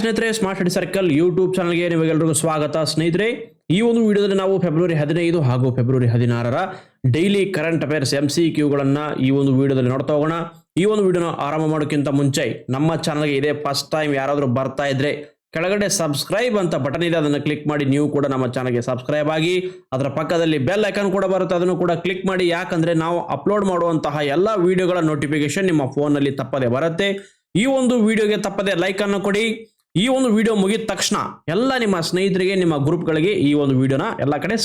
ಸ್ನೇಹಿತರೆ smart study circle YouTube ಚಾನಲ್ಗೆ ನಿಮಗೆಲ್ಲರಿಗೂ ಸ್ವಾಗತ. ಸ್ನೇಹಿತರೆ, ಈ ಒಂದು ವಿಡಿಯೋದಲ್ಲಿ ನಾವು ಫೆಬ್ರವರಿ ಹದಿನೈದು ಹಾಗೂ ಫೆಬ್ರವರಿ ಹದಿನಾರರ daily current affairs M C ಕ್ಯೂಗಳನ್ನು ಈ ಒಂದು ವಿಡಿಯೋದಲ್ಲಿ ನೋಡ್ತಾ ಹೋಗೋಣ. ಈ ಒಂದು ವಿಡಿಯೋನ ಆರಂಭ ಮಾಡೋಕ್ಕಿಂತ ಮುಂಚೆ ನಮ್ಮ ಚಾನಲ್ಗೆ ಇದೇ ಫಸ್ಟ್ ಟೈಮ್ ಯಾರಾದರೂ ಬರ್ತಾ ಇದ್ರೆ ಕೆಳಗಡೆ ಸಬ್ಸ್ಕ್ರೈಬ್ ಅಂತ ಬಟನ್ ಇದೆ, ಅದನ್ನು ಕ್ಲಿಕ್ ಮಾಡಿ ನೀವು ಕೂಡ ನಮ್ಮ ಚಾನಲ್ಗೆ ಸಬ್ಸ್ಕ್ರೈಬ್ ಆಗಿ, ಅದರ ಪಕ್ಕದಲ್ಲಿ ಬೆಲ್ ಐಕಾನ್ ಕೂಡ ಬರುತ್ತೆ, ಅದನ್ನು ಕೂಡ ಕ್ಲಿಕ್ ಮಾಡಿ. ಯಾಕಂದ್ರೆ ನಾವು ಅಪ್ಲೋಡ್ ಮಾಡುವಂತಹ ಎಲ್ಲ ವಿಡಿಯೋಗಳ ನೋಟಿಫಿಕೇಶನ್ ನಿಮ್ಮ ಫೋನಲ್ಲಿ ತಪ್ಪದೆ ಬರುತ್ತೆ. ಈ ಒಂದು ವಿಡಿಯೋಗೆ ತಪ್ಪದೆ ಲೈಕ್ ಅನ್ನು ಕೊಡಿ. ಈ ಒಂದು ವಿಡಿಯೋ ಮುಗಿದ ತಕ್ಷಣ ಎಲ್ಲ ನಿಮ್ಮ ಸ್ನೇಹಿತರಿಗೆ, ನಿಮ್ಮ ಗ್ರೂಪ್ಗಳಿಗೆ ಈ ಒಂದು ವಿಡಿಯೋನ ಎಲ್ಲ ಕಡೆ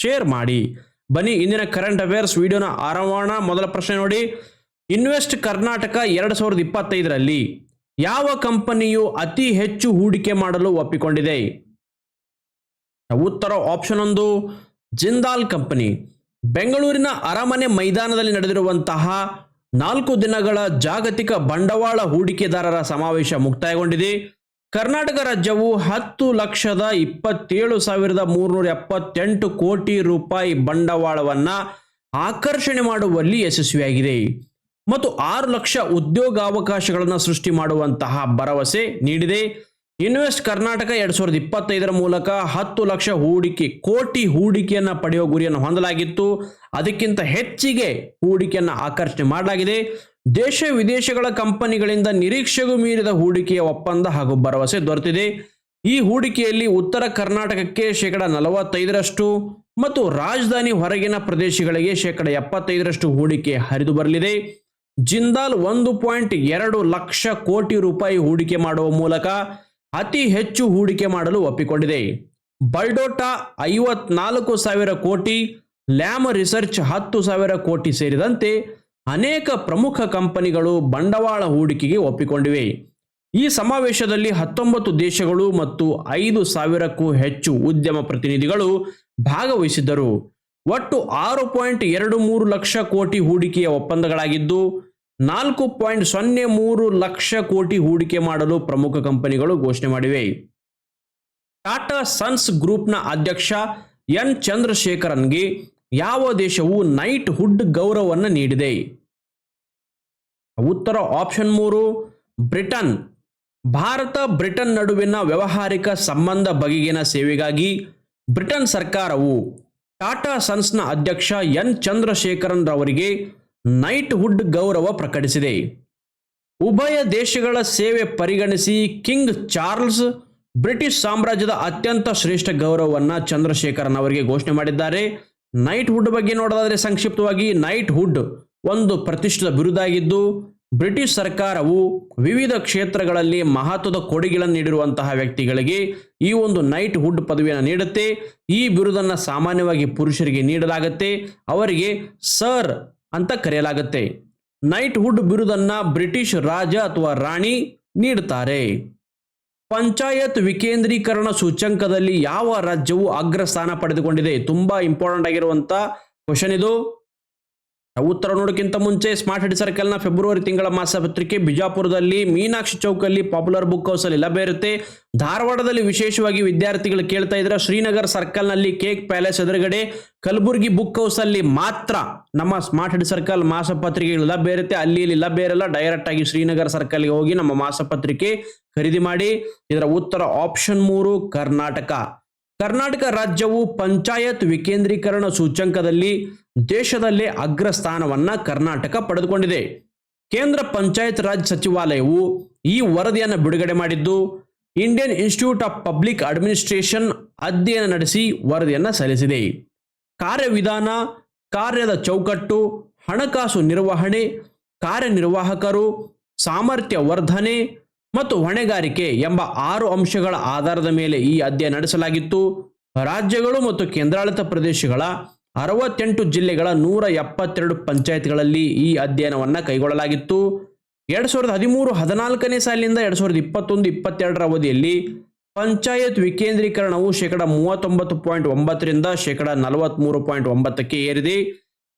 ಶೇರ್ ಮಾಡಿ. ಬನ್ನಿ, ಇಂದಿನ ಕರೆಂಟ್ ಅಫೇರ್ಸ್ ವಿಡಿಯೋನ ಆರಂಭ ಮೊದಲ ಪ್ರಶ್ನೆ ನೋಡಿ. ಇನ್ವೆಸ್ಟ್ ಕರ್ನಾಟಕ ಎರಡು ಸಾವಿರದ ಇಪ್ಪತ್ತೈದರಲ್ಲಿ ಯಾವ ಕಂಪನಿಯು ಅತಿ ಹೆಚ್ಚು ಹೂಡಿಕೆ ಮಾಡಲು ಒಪ್ಪಿಕೊಂಡಿದೆ? ಉತ್ತರ ಆಪ್ಷನ್ ಒಂದು, ಜಿಂದಾಲ್ ಕಂಪನಿ. ಬೆಂಗಳೂರಿನ ಅರಮನೆ ಮೈದಾನದಲ್ಲಿ ನಡೆದಿರುವಂತಹ ನಾಲ್ಕು ದಿನಗಳ ಜಾಗತಿಕ ಬಂಡವಾಳ ಹೂಡಿಕೆದಾರರ ಸಮಾವೇಶ ಮುಕ್ತಾಯಗೊಂಡಿದೆ. ಕರ್ನಾಟಕ ರಾಜ್ಯವು ಹತ್ತು ಲಕ್ಷದ ಇಪ್ಪತ್ತೇಳು ಸಾವಿರದ ಮೂರುನೂರ ಎಪ್ಪತ್ತೆಂಟು ಕೋಟಿ ರೂಪಾಯಿ ಬಂಡವಾಳವನ್ನ ಆಕರ್ಷಣೆ ಮಾಡುವಲ್ಲಿ ಯಶಸ್ವಿಯಾಗಿದೆ. ಮತ್ತು ಆರು ಲಕ್ಷ ಉದ್ಯೋಗಾವಕಾಶಗಳನ್ನು ಸೃಷ್ಟಿ ಮಾಡುವಂತಹ ಭರವಸೆ ನೀಡಿದೆ. ಇನ್ವೆಸ್ಟ್ ಕರ್ನಾಟಕ ಎರಡ್ ಸಾವಿರದ ಇಪ್ಪತ್ತೈದರ ಮೂಲಕ ಹತ್ತು ಲಕ್ಷ ಹೂಡಿಕೆ, ಕೋಟಿ ಹೂಡಿಕೆಯನ್ನು ಪಡೆಯುವ ಗುರಿಯನ್ನು ಹೊಂದಲಾಗಿತ್ತು. ಅದಕ್ಕಿಂತ ಹೆಚ್ಚಿಗೆ ಹೂಡಿಕೆಯನ್ನು ಆಕರ್ಷಣೆ ಮಾಡಲಾಗಿದೆ. ದೇಶ ವಿದೇಶಗಳ ಕಂಪನಿಗಳಿಂದ ನಿರೀಕ್ಷೆಗೂ ಮೀರಿದ ಹೂಡಿಕೆಯ ಒಪ್ಪಂದ ಹಾಗೂ ಭರವಸೆ ದೊರೆತಿದೆ. ಈ ಹೂಡಿಕೆಯಲ್ಲಿ ಉತ್ತರ ಕರ್ನಾಟಕಕ್ಕೆ ಶೇಕಡ ನಲವತ್ತೈದರಷ್ಟು ಮತ್ತು ರಾಜಧಾನಿ ಹೊರಗಿನ ಪ್ರದೇಶಗಳಿಗೆ ಶೇಕಡ ಎಪ್ಪತ್ತೈದರಷ್ಟು ಹೂಡಿಕೆ ಹರಿದು ಬರಲಿದೆ. ಜಿಂದಾಲ್ ಒಂದು ಪಾಯಿಂಟ್ ಎರಡು ಲಕ್ಷ ಕೋಟಿ ರೂಪಾಯಿ ಹೂಡಿಕೆ ಮಾಡುವ ಮೂಲಕ ಅತಿ ಹೆಚ್ಚು ಹೂಡಿಕೆ ಮಾಡಲು ಒಪ್ಪಿಕೊಂಡಿದೆ. ಬಲ್ಡೋಟಾ ಐವತ್ನಾಲ್ಕು ಸಾವಿರ ಕೋಟಿ, ಲ್ಯಾಮ್ ರಿಸರ್ಚ್ ಹತ್ತು ಸಾವಿರ ಕೋಟಿ ಸೇರಿದಂತೆ ಅನೇಕ ಪ್ರಮುಖ ಕಂಪನಿಗಳು ಬಂಡವಾಳ ಹೂಡಿಕೆಗೆ ಒಪ್ಪಿಕೊಂಡಿವೆ. ಈ ಸಮಾವೇಶದಲ್ಲಿ ಹತ್ತೊಂಬತ್ತು ದೇಶಗಳು ಮತ್ತು ಐದು ಸಾವಿರಕ್ಕೂ ಹೆಚ್ಚು ಉದ್ಯಮ ಪ್ರತಿನಿಧಿಗಳು ಭಾಗವಹಿಸಿದ್ದರು. ಒಟ್ಟು ಆರು ಪಾಯಿಂಟ್ ಎರಡು ಮೂರು ಲಕ್ಷ ಕೋಟಿ ಹೂಡಿಕೆಯ ಒಪ್ಪಂದಗಳಾಗಿದ್ದು, ನಾಲ್ಕು ಪಾಯಿಂಟ್ ಸೊನ್ನೆ ಮೂರು ಲಕ್ಷ ಕೋಟಿ ಹೂಡಿಕೆ ಮಾಡಲು ಪ್ರಮುಖ ಕಂಪನಿಗಳು ಘೋಷಣೆ ಮಾಡಿವೆ. ಟಾಟಾ ಸನ್ಸ್ ಗ್ರೂಪ್ನ ಅಧ್ಯಕ್ಷ ಎನ್ ಚಂದ್ರಶೇಖರನ್ಗೆ ಯಾವ ದೇಶವು ನೈಟ್ ಹುಡ್ ಗೌರವವನ್ನು ನೀಡಿದೆ? ಉತ್ತರ ಆಪ್ಷನ್ ಮೂರು, ಬ್ರಿಟನ್. ಭಾರತ, ಬ್ರಿಟನ್ ನಡುವಿನ ವ್ಯವಹಾರಿಕ ಸಂಬಂಧ ಬಗೆಗಿನ ಸೇವೆಗಾಗಿ ಬ್ರಿಟನ್ ಸರ್ಕಾರವು ಟಾಟಾ ಸನ್ಸ್ನ ಅಧ್ಯಕ್ಷ ಎನ್ ಚಂದ್ರಶೇಖರನ್ ರವರಿಗೆ ನೈಟ್ ಹುಡ್ ಗೌರವ ಪ್ರಕಟಿಸಿದೆ. ಉಭಯ ದೇಶಗಳ ಸೇವೆ ಪರಿಗಣಿಸಿ ಕಿಂಗ್ ಚಾರ್ಲ್ಸ್ ಬ್ರಿಟಿಷ್ ಸಾಮ್ರಾಜ್ಯದ ಅತ್ಯಂತ ಶ್ರೇಷ್ಠ ಗೌರವವನ್ನು ಚಂದ್ರಶೇಖರನ್ ಅವರಿಗೆ ಘೋಷಣೆ ಮಾಡಿದ್ದಾರೆ. ನೈಟ್ ಹುಡ್ ಬಗ್ಗೆ ನೋಡೋದಾದರೆ ಸಂಕ್ಷಿಪ್ತವಾಗಿ ನೈಟ್ ಹುಡ್ ಒಂದು ಪ್ರತಿಷ್ಠಿತ ಬಿರುದಾಗಿದ್ದು, ಬ್ರಿಟಿಷ್ ಸರ್ಕಾರವು ವಿವಿಧ ಕ್ಷೇತ್ರಗಳಲ್ಲಿ ಮಹತ್ವದ ಕೊಡುಗೆಗಳನ್ನು ನೀಡಿರುವಂತಹ ವ್ಯಕ್ತಿಗಳಿಗೆ ಈ ಒಂದು ನೈಟ್ ಹುಡ್ ಪದವಿಯನ್ನು ನೀಡುತ್ತೆ. ಈ ಬಿರುದನ್ನು ಸಾಮಾನ್ಯವಾಗಿ ಪುರುಷರಿಗೆ ನೀಡಲಾಗುತ್ತೆ. ಅವರಿಗೆ ಸರ್ ಅಂತ ಕರೆಯಲಾಗುತ್ತೆ. ನೈಟ್ ಹುಡ್ ಬಿರುದನ್ನು ಬ್ರಿಟಿಷ್ ರಾಜ ಅಥವಾ ರಾಣಿ ನೀಡುತ್ತಾರೆ ಪಂಚಾಯತ್ ವಿಕೇಂದ್ರೀಕರಣ ಸೂಚ್ಯಂಕದಲ್ಲಿ ಯಾವ ರಾಜ್ಯವು ಅಗ್ರ ಸ್ಥಾನ ಪಡೆದುಕೊಂಡಿದೆ? ತುಂಬಾ ಇಂಪಾರ್ಟೆಂಟ್ ಆಗಿರುವಂತ ಕ್ವಶನ್ ಇದು. ಉತ್ತರ ನೋಡೋಕ್ಕಿಂತ ಮುಂಚೆ ಸ್ಮಾರ್ಟ್ ಹೆಡ್ ಸರ್ಕಲ್ನ ಫೆಬ್ರವರಿ ತಿಂಗಳ ಮಾಸಪತ್ರಿಕೆ ಬಿಜಾಪುರದಲ್ಲಿ ಮೀನಾಕ್ಷಿ ಚೌಕಲ್ಲಿ ಪಾಪ್ಯುಲರ್ ಬುಕ್ ಹೌಸ್ ಅಲ್ಲಿ ಲಭ್ಯ ಇರುತ್ತೆ. ಧಾರವಾಡದಲ್ಲಿ ವಿಶೇಷವಾಗಿ ವಿದ್ಯಾರ್ಥಿಗಳು ಕೇಳ್ತಾ ಇದ್ರೆ ಶ್ರೀನಗರ್ ಸರ್ಕಲ್ನಲ್ಲಿ ಕೇಕ್ ಪ್ಯಾಲೇಸ್ ಎದುರುಗಡೆ ಕಲಬುರಗಿ ಬುಕ್ ಹೌಸ್ ಅಲ್ಲಿ ಮಾತ್ರ ನಮ್ಮ ಸ್ಮಾರ್ಟ್ ಹೆಡ್ ಸರ್ಕಲ್ ಮಾಸಪತ್ರಿಕೆಗಳು ಲಭ್ಯ ಇರುತ್ತೆ. ಅಲ್ಲಿ ಇಲ್ಲಿ ಲಭ್ಯ ಇರಲ್ಲ. ಡೈರೆಕ್ಟ್ ಆಗಿ ಶ್ರೀನಗರ್ ಸರ್ಕಲ್ಗೆ ಹೋಗಿ ನಮ್ಮ ಮಾಸಪತ್ರಿಕೆ ಖರೀದಿ ಮಾಡಿ. ಇದರ ಉತ್ತರ ಆಪ್ಷನ್ ಮೂರು, ಕರ್ನಾಟಕ. ಕರ್ನಾಟಕ ರಾಜ್ಯವು ಪಂಚಾಯತ್ ವಿಕೇಂದ್ರೀಕರಣ ಸೂಚ್ಯಂಕದಲ್ಲಿ ದೇಶದಲ್ಲೇ ಅಗ್ರ ಸ್ಥಾನವನ್ನ ಕರ್ನಾಟಕ ಪಡೆದುಕೊಂಡಿದೆ. ಕೇಂದ್ರ ಪಂಚಾಯತ್ ರಾಜ್ ಸಚಿವಾಲಯವು ಈ ವರದಿಯನ್ನು ಬಿಡುಗಡೆ ಮಾಡಿದ್ದು, Indian institute of public administration ಅಧ್ಯಯನ ನಡೆಸಿ ವರದಿಯನ್ನು ಸಲ್ಲಿಸಿದೆ. ಕಾರ್ಯವಿಧಾನ, ಕಾರ್ಯದ ಚೌಕಟ್ಟು, ಹಣಕಾಸು ನಿರ್ವಹಣೆ, ಕಾರ್ಯನಿರ್ವಾಹಕರು, ಸಾಮರ್ಥ್ಯ ವರ್ಧನೆ ಮತ್ತು ಹೊಣೆಗಾರಿಕೆ ಎಂಬ ಆರು ಅಂಶಗಳ ಆಧಾರದ ಮೇಲೆ ಈ ಅಧ್ಯಯನ ನಡೆಸಲಾಗಿತ್ತು. ರಾಜ್ಯಗಳು ಮತ್ತು ಕೇಂದ್ರಾಡಳಿತ ಪ್ರದೇಶಗಳ ಅರವತ್ತೆಂಟು ಜಿಲ್ಲೆಗಳ ನೂರ ಎಪ್ಪತ್ತೆರಡು ಪಂಚಾಯತ್ಗಳಲ್ಲಿ ಈ ಅಧ್ಯಯನವನ್ನು ಕೈಗೊಳ್ಳಲಾಗಿತ್ತು. ಎರಡ್ ಸಾವಿರದ ಹದಿಮೂರು ಹದಿನಾಲ್ಕನೇ ಸಾಲಿನಿಂದ ಎರಡ್ ಸಾವಿರದ ಇಪ್ಪತ್ತೊಂದು ಇಪ್ಪತ್ತೆರಡರ ಅವಧಿಯಲ್ಲಿ ಪಂಚಾಯತ್ ವಿಕೇಂದ್ರೀಕರಣವು ಶೇಕಡ ಮೂವತ್ತೊಂಬತ್ತು ಪಾಯಿಂಟ್ ಒಂಬತ್ತರಿಂದ ಶೇಕಡ ನಲವತ್ತ್ಮೂರು ಪಾಯಿಂಟ್ ಒಂಬತ್ತಕ್ಕೆ ಏರಿದೆ.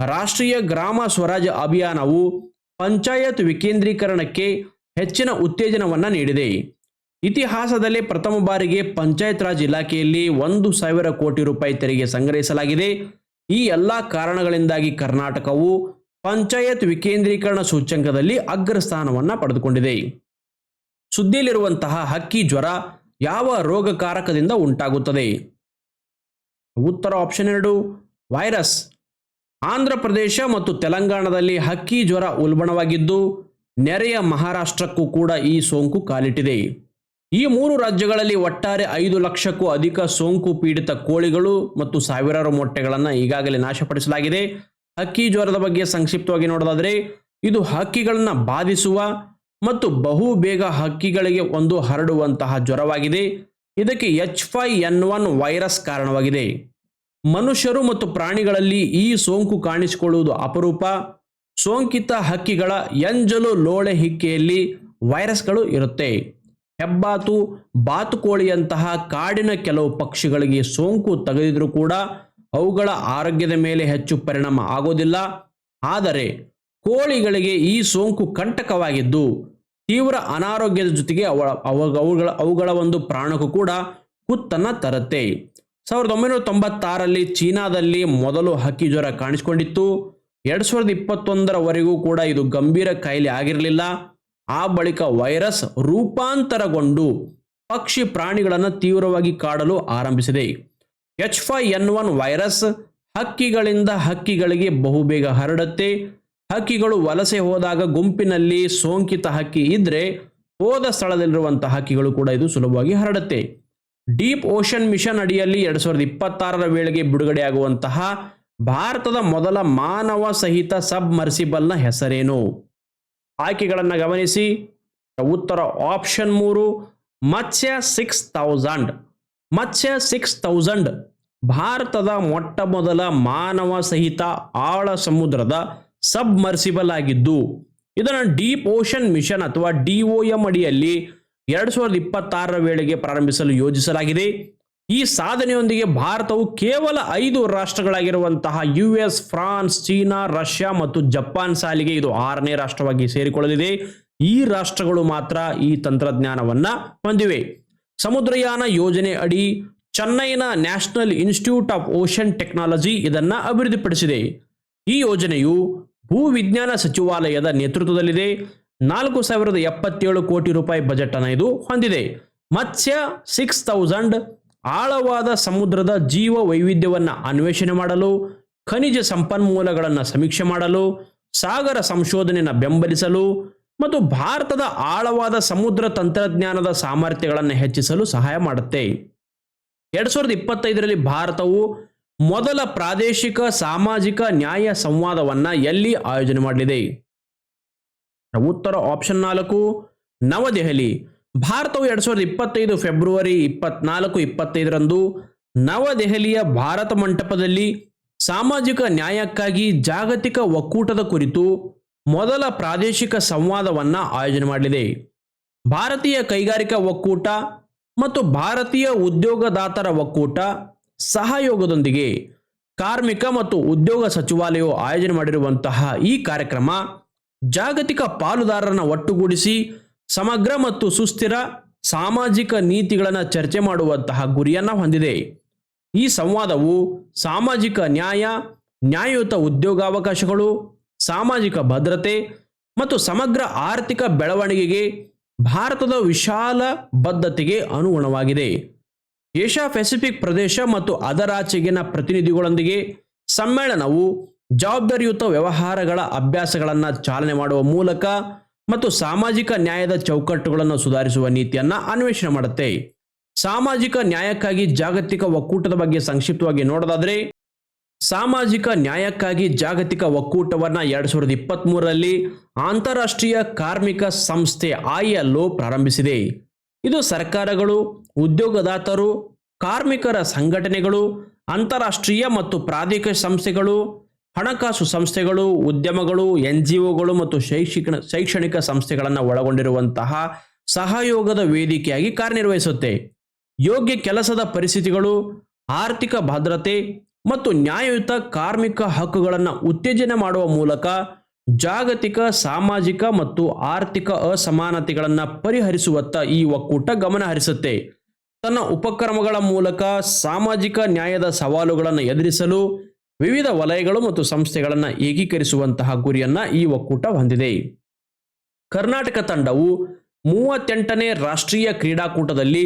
ರಾಷ್ಟ್ರೀಯ ಗ್ರಾಮ ಸ್ವರಾಜ್ ಅಭಿಯಾನವು ಪಂಚಾಯತ್ ವಿಕೇಂದ್ರೀಕರಣಕ್ಕೆ ಹೆಚ್ಚಿನ ಉತ್ತೇಜನವನ್ನು ನೀಡಿದೆ. ಇತಿಹಾಸದಲ್ಲಿ ಪ್ರಥಮ ಬಾರಿಗೆ ಪಂಚಾಯತ್ ರಾಜ್ ಇಲಾಖೆಯಲ್ಲಿ ಒಂದು ಸಾವಿರ ಕೋಟಿ ರೂಪಾಯಿ ತೆರಿಗೆ ಸಂಗ್ರಹಿಸಲಾಗಿದೆ. ಈ ಎಲ್ಲ ಕಾರಣಗಳಿಂದಾಗಿ ಕರ್ನಾಟಕವು ಪಂಚಾಯತ್ ವಿಕೇಂದ್ರೀಕರಣ ಸೂಚ್ಯಂಕದಲ್ಲಿ ಅಗ್ರ ಸ್ಥಾನವನ್ನು ಪಡೆದುಕೊಂಡಿದೆ. ಸುದ್ದಿಯಲ್ಲಿರುವಂತಹ ಹಕ್ಕಿ ಜ್ವರ ಯಾವ ರೋಗಕಾರಕದಿಂದ ಉಂಟಾಗುತ್ತದೆ? ಉತ್ತರ ಆಪ್ಷನ್ ಎರಡು, ವೈರಸ್. ಆಂಧ್ರ ಪ್ರದೇಶ ಮತ್ತು ತೆಲಂಗಾಣದಲ್ಲಿ ಹಕ್ಕಿ ಜ್ವರ ಉಲ್ಬಣವಾಗಿದ್ದು, ನೆರೆಯ ಮಹಾರಾಷ್ಟ್ರಕ್ಕೂ ಕೂಡ ಈ ಸೋಂಕು ಕಾಲಿಟ್ಟಿದೆ. ಈ ಮೂರು ರಾಜ್ಯಗಳಲ್ಲಿ ಒಟ್ಟಾರೆ ಐದು ಲಕ್ಷಕ್ಕೂ ಅಧಿಕ ಸೋಂಕು ಪೀಡಿತ ಕೋಳಿಗಳು ಮತ್ತು ಸಾವಿರಾರು ಮೊಟ್ಟೆಗಳನ್ನು ಈಗಾಗಲೇ ನಾಶಪಡಿಸಲಾಗಿದೆ. ಹಕ್ಕಿ ಜ್ವರದ ಬಗ್ಗೆ ಸಂಕ್ಷಿಪ್ತವಾಗಿ ನೋಡೋದಾದರೆ, ಇದು ಹಕ್ಕಿಗಳನ್ನು ಬಾಧಿಸುವ ಮತ್ತು ಬಹು ಬೇಗ ಹಕ್ಕಿಗಳಿಗೆ ಒಂದು ಹರಡುವಂತಹ ಜ್ವರವಾಗಿದೆ. ಇದಕ್ಕೆ H five N one virus ಕಾರಣವಾಗಿದೆ. ಮನುಷ್ಯರು ಮತ್ತು ಪ್ರಾಣಿಗಳಲ್ಲಿ ಈ ಸೋಂಕು ಕಾಣಿಸಿಕೊಳ್ಳುವುದು ಅಪರೂಪ. ಸೋಂಕಿತ ಹಕ್ಕಿಗಳ ಎಂಜಲು ಲೋಳೆ ಹಿಕ್ಕೆಯಲ್ಲಿ ವೈರಸ್ಗಳು ಇರುತ್ತೆ. ಹೆಬ್ಬಾತು, ಬಾತುಕೋಳಿಯಂತಹ ಕಾಡಿನ ಕೆಲವು ಪಕ್ಷಿಗಳಿಗೆ ಸೋಂಕು ತೆಗೆದಿದ್ರೂ ಕೂಡ ಅವುಗಳ ಆರೋಗ್ಯದ ಮೇಲೆ ಹೆಚ್ಚು ಪರಿಣಾಮ ಆಗೋದಿಲ್ಲ. ಆದರೆ ಕೋಳಿಗಳಿಗೆ ಈ ಸೋಂಕು ಕಂಟಕವಾಗಿದ್ದು, ತೀವ್ರ ಅನಾರೋಗ್ಯದ ಜೊತೆಗೆ ಅವಳ ಅವಾಗ, ಅವುಗಳ ಅವುಗಳ ಒಂದು ಪ್ರಾಣಕ್ಕೂ ಕೂಡ ಕುತ್ತನ್ನು ತರುತ್ತೆ. ಸಾವಿರದ ಒಂಬೈನೂರ ತೊಂಬತ್ತಾರಲ್ಲಿ ಚೀನಾದಲ್ಲಿ ಮೊದಲು ಹಕ್ಕಿ ಜ್ವರ ಕಾಣಿಸಿಕೊಂಡಿತ್ತು. ಎರಡು ಸಾವಿರದ ಇಪ್ಪತ್ತೊಂದರವರೆಗೂ ಕೂಡ ಇದು ಗಂಭೀರ ಕಾಯಿಲೆ ಆಗಿರಲಿಲ್ಲ. ಆ ಬಳಿಕ ವೈರಸ್ ರೂಪಾಂತರಗೊಂಡು ಪಕ್ಷಿ ಪ್ರಾಣಿಗಳನ್ನು ತೀವ್ರವಾಗಿ ಕಾಡಲು ಆರಂಭಿಸಿದೆ. H five N one virus ಹಕ್ಕಿಗಳಿಂದ ಹಕ್ಕಿಗಳಿಗೆ ಬಹುಬೇಗ ಹರಡುತ್ತೆ. ಹಕ್ಕಿಗಳು ವಲಸೆ ಹೋದಾಗ ಗುಂಪಿನಲ್ಲಿ ಸೋಂಕಿತ ಹಕ್ಕಿ ಇದ್ರೆ ಹೋದ ಸ್ಥಳದಲ್ಲಿರುವಂತಹ ಹಕ್ಕಿಗಳು ಕೂಡ ಇದು ಸುಲಭವಾಗಿ ಹರಡುತ್ತೆ. ಡೀಪ್ ಓಷನ್ ಮಿಷನ್ ಅಡಿಯಲ್ಲಿ ಎರಡ್ ಸಾವಿರದ ಇಪ್ಪತ್ತಾರರ ವೇಳೆಗೆ ಬಿಡುಗಡೆಯಾಗುವಂತಹ ಭಾರತದ ಮೊದಲ ಮಾನವ ಸಹಿತ ಸಬ್ಮರ್ಸಿಬಲ್ನ ಹೆಸರೇನು? ಆಯ್ಕೆಗಳನ್ನು ಗಮನಿಸಿ. ಉತ್ತರ ಆಪ್ಷನ್ ಮೂರು, Matsya six thousand Matsya six thousand ಭಾರತದ ಮೊಟ್ಟ ಮೊದಲ ಮಾನವ ಸಹಿತ ಆಳ ಸಮುದ್ರದ ಸಬ್ಮರ್ಸಿಬಲ್ ಆಗಿದ್ದು, ಇದನ್ನು ಡೀಪ್ ಓಷನ್ ಮಿಷನ್ ಅಥವಾ ಡಿಒಎಂ ಅಡಿಯಲ್ಲಿ ಎರಡು ಸಾವಿರದ ಇಪ್ಪತ್ತಾರರ ವೇಳೆಗೆ ಪ್ರಾರಂಭಿಸಲು ಯೋಜಿಸಲಾಗಿದೆ. ಈ ಸಾಧನೆಯೊಂದಿಗೆ ಭಾರತವು ಕೇವಲ ಐದು ರಾಷ್ಟ್ರಗಳಾಗಿರುವಂತಹ U S France China, Russia ಮತ್ತು ಜಪಾನ್ ಸಾಲಿಗೆ ಇದು ಆರನೇ ರಾಷ್ಟ್ರವಾಗಿ ಸೇರಿಕೊಳ್ಳಲಿದೆ. ಈ ರಾಷ್ಟ್ರಗಳು ಮಾತ್ರ ಈ ತಂತ್ರಜ್ಞಾನವನ್ನ ಹೊಂದಿವೆ. ಸಮುದ್ರಯಾನ ಯೋಜನೆ ಅಡಿ ಚೆನ್ನೈನ national institute of ocean technology ಇದನ್ನ ಅಭಿವೃದ್ಧಿಪಡಿಸಿದೆ. ಈ ಯೋಜನೆಯು ಭೂವಿಜ್ಞಾನ ಸಚಿವಾಲಯದ ನೇತೃತ್ವದಲ್ಲಿದೆ. ನಾಲ್ಕು ಸಾವಿರದ ಎಪ್ಪತ್ತೇಳು ಕೋಟಿ ರೂಪಾಯಿ ಬಜೆಟ್ ಅನ್ನು ಇದು ಹೊಂದಿದೆ. ಮತ್ಸ್ಯ ಸಿಕ್ಸ್ ತೌಸಂಡ್ ಆಳವಾದ ಸಮುದ್ರದ ಜೀವ ವೈವಿಧ್ಯವನ್ನು ಅನ್ವೇಷಣೆ ಮಾಡಲು, ಖನಿಜ ಸಂಪನ್ಮೂಲಗಳನ್ನು ಸಮೀಕ್ಷೆ ಮಾಡಲು, ಸಾಗರ ಸಂಶೋಧನೆಯನ್ನು ಬೆಂಬಲಿಸಲು ಮತ್ತು ಭಾರತದ ಆಳವಾದ ಸಮುದ್ರ ತಂತ್ರಜ್ಞಾನದ ಸಾಮರ್ಥ್ಯಗಳನ್ನು ಹೆಚ್ಚಿಸಲು ಸಹಾಯ ಮಾಡುತ್ತೆ. ಎರಡ್ ಸಾವಿರದ ಇಪ್ಪತ್ತೈದರಲ್ಲಿ ಭಾರತವು ಮೊದಲ ಪ್ರಾದೇಶಿಕ ಸಾಮಾಜಿಕ ನ್ಯಾಯ ಸಂವಾದವನ್ನು ಎಲ್ಲಿ ಆಯೋಜನೆ ಮಾಡಲಿದೆ? ಉತ್ತರ ಆಪ್ಷನ್ ನಾಲ್ಕು, ನವದೆಹಲಿ. ಭಾರತವು ಎರಡ್ ಸಾವಿರದ ಇಪ್ಪತ್ತೈದು ಫೆಬ್ರವರಿ ಇಪ್ಪತ್ನಾಲ್ಕು, ಇಪ್ಪತ್ತೈದರಂದು ನವದೆಹಲಿಯ ಭಾರತ ಮಂಟಪದಲ್ಲಿ ಸಾಮಾಜಿಕ ನ್ಯಾಯಕ್ಕಾಗಿ ಜಾಗತಿಕ ಒಕ್ಕೂಟದ ಕುರಿತು ಮೊದಲ ಪ್ರಾದೇಶಿಕ ಸಂವಾದವನ್ನು ಆಯೋಜನೆ ಮಾಡಲಿದೆ. ಭಾರತೀಯ ಕೈಗಾರಿಕಾ ಒಕ್ಕೂಟ ಮತ್ತು ಭಾರತೀಯ ಉದ್ಯೋಗದಾತರ ಒಕ್ಕೂಟ ಸಹಯೋಗದೊಂದಿಗೆ ಕಾರ್ಮಿಕ ಮತ್ತು ಉದ್ಯೋಗ ಸಚಿವಾಲಯವು ಆಯೋಜನೆ ಮಾಡಿರುವಂತಹ ಈ ಕಾರ್ಯಕ್ರಮ ಜಾಗತಿಕ ಪಾಲುದಾರರನ್ನು ಒಟ್ಟುಗೂಡಿಸಿ ಸಮಗ್ರ ಮತ್ತು ಸುಸ್ಥಿರ ಸಾಮಾಜಿಕ ನೀತಿಗಳನ್ನು ಚರ್ಚೆ ಮಾಡುವಂತಹ ಗುರಿಯನ್ನು ಹೊಂದಿದೆ. ಈ ಸಂವಾದವು ಸಾಮಾಜಿಕ ನ್ಯಾಯ, ನ್ಯಾಯಯುತ ಉದ್ಯೋಗಾವಕಾಶಗಳು, ಸಾಮಾಜಿಕ ಭದ್ರತೆ ಮತ್ತು ಸಮಗ್ರ ಆರ್ಥಿಕ ಬೆಳವಣಿಗೆಗೆ ಭಾರತದ ವಿಶಾಲ ಬದ್ಧತೆಗೆ ಅನುಗುಣವಾಗಿದೆ. ಏಷ್ಯಾ ಪೆಸಿಫಿಕ್ ಪ್ರದೇಶ ಮತ್ತು ಅದರಾಚೆಗಿನ ಪ್ರತಿನಿಧಿಗಳೊಂದಿಗೆ ಸಮ್ಮೇಳನವು ಜವಾಬ್ದಾರಿಯುತ ವ್ಯವಹಾರಗಳ ಅಭ್ಯಾಸಗಳನ್ನು ಚಾಲನೆ ಮಾಡುವ ಮೂಲಕ ಮತ್ತು ಸಾಮಾಜಿಕ ನ್ಯಾಯದ ಚೌಕಟ್ಟುಗಳನ್ನು ಸುಧಾರಿಸುವ ನೀತಿಯನ್ನು ಅನ್ವೇಷಣೆ ಮಾಡುತ್ತೆ. ಸಾಮಾಜಿಕ ನ್ಯಾಯಕ್ಕಾಗಿ ಜಾಗತಿಕ ಒಕ್ಕೂಟದ ಬಗ್ಗೆ ಸಂಕ್ಷಿಪ್ತವಾಗಿ ನೋಡೋದಾದ್ರೆ, ಸಾಮಾಜಿಕ ನ್ಯಾಯಕ್ಕಾಗಿ ಜಾಗತಿಕ ಒಕ್ಕೂಟವನ್ನ ಎರಡ್ ಸಾವಿರದ ಇಪ್ಪತ್ತ್ ಮೂರರಲ್ಲಿ ಅಂತಾರಾಷ್ಟ್ರೀಯ ಕಾರ್ಮಿಕ ಸಂಸ್ಥೆ ಐಎಲ್ಒ ಪ್ರಾರಂಭಿಸಿದೆ. ಇದು ಸರ್ಕಾರಗಳು, ಉದ್ಯೋಗದಾತರು, ಕಾರ್ಮಿಕರ ಸಂಘಟನೆಗಳು, ಅಂತಾರಾಷ್ಟ್ರೀಯ ಮತ್ತು ಪ್ರಾದೇಶಿಕ ಸಂಸ್ಥೆಗಳು ಹಣಕಾಸು ಸಂಸ್ಥೆಗಳು, ಉದ್ಯಮಗಳು ಎನ್ ಜಿ ಒಗಳು ಮತ್ತು ಶೈಕ್ಷಣಿಕ ಶೈಕ್ಷಣಿಕ ಸಂಸ್ಥೆಗಳನ್ನು ಒಳಗೊಂಡಿರುವಂತಹ ಸಹಯೋಗದ ವೇದಿಕೆಯಾಗಿ ಕಾರ್ಯನಿರ್ವಹಿಸುತ್ತೆ. ಯೋಗ್ಯ ಕೆಲಸದ ಪರಿಸ್ಥಿತಿಗಳು, ಆರ್ಥಿಕ ಭದ್ರತೆ ಮತ್ತು ನ್ಯಾಯಯುತ ಕಾರ್ಮಿಕ ಹಕ್ಕುಗಳನ್ನು ಉತ್ತೇಜನ ಮಾಡುವ ಮೂಲಕ ಜಾಗತಿಕ, ಸಾಮಾಜಿಕ ಮತ್ತು ಆರ್ಥಿಕ ಅಸಮಾನತೆಗಳನ್ನು ಪರಿಹರಿಸುವತ್ತ ಈ ಒಕ್ಕೂಟ ಗಮನ ಹರಿಸುತ್ತೆ. ತನ್ನ ಉಪಕ್ರಮಗಳ ಮೂಲಕ ಸಾಮಾಜಿಕ ನ್ಯಾಯದ ಸವಾಲುಗಳನ್ನು ಎದುರಿಸಲು ವಿವಿಧ ವಲಯಗಳು ಮತ್ತು ಸಂಸ್ಥೆಗಳನ್ನು ಏಕೀಕರಿಸುವಂತಹ ಗುರಿಯನ್ನ ಈ ಒಕ್ಕೂಟ ಹೊಂದಿದೆ. ಕರ್ನಾಟಕ ತಂಡವು ಮೂವತ್ತೆಂಟನೇ ರಾಷ್ಟ್ರೀಯ ಕ್ರೀಡಾಕೂಟದಲ್ಲಿ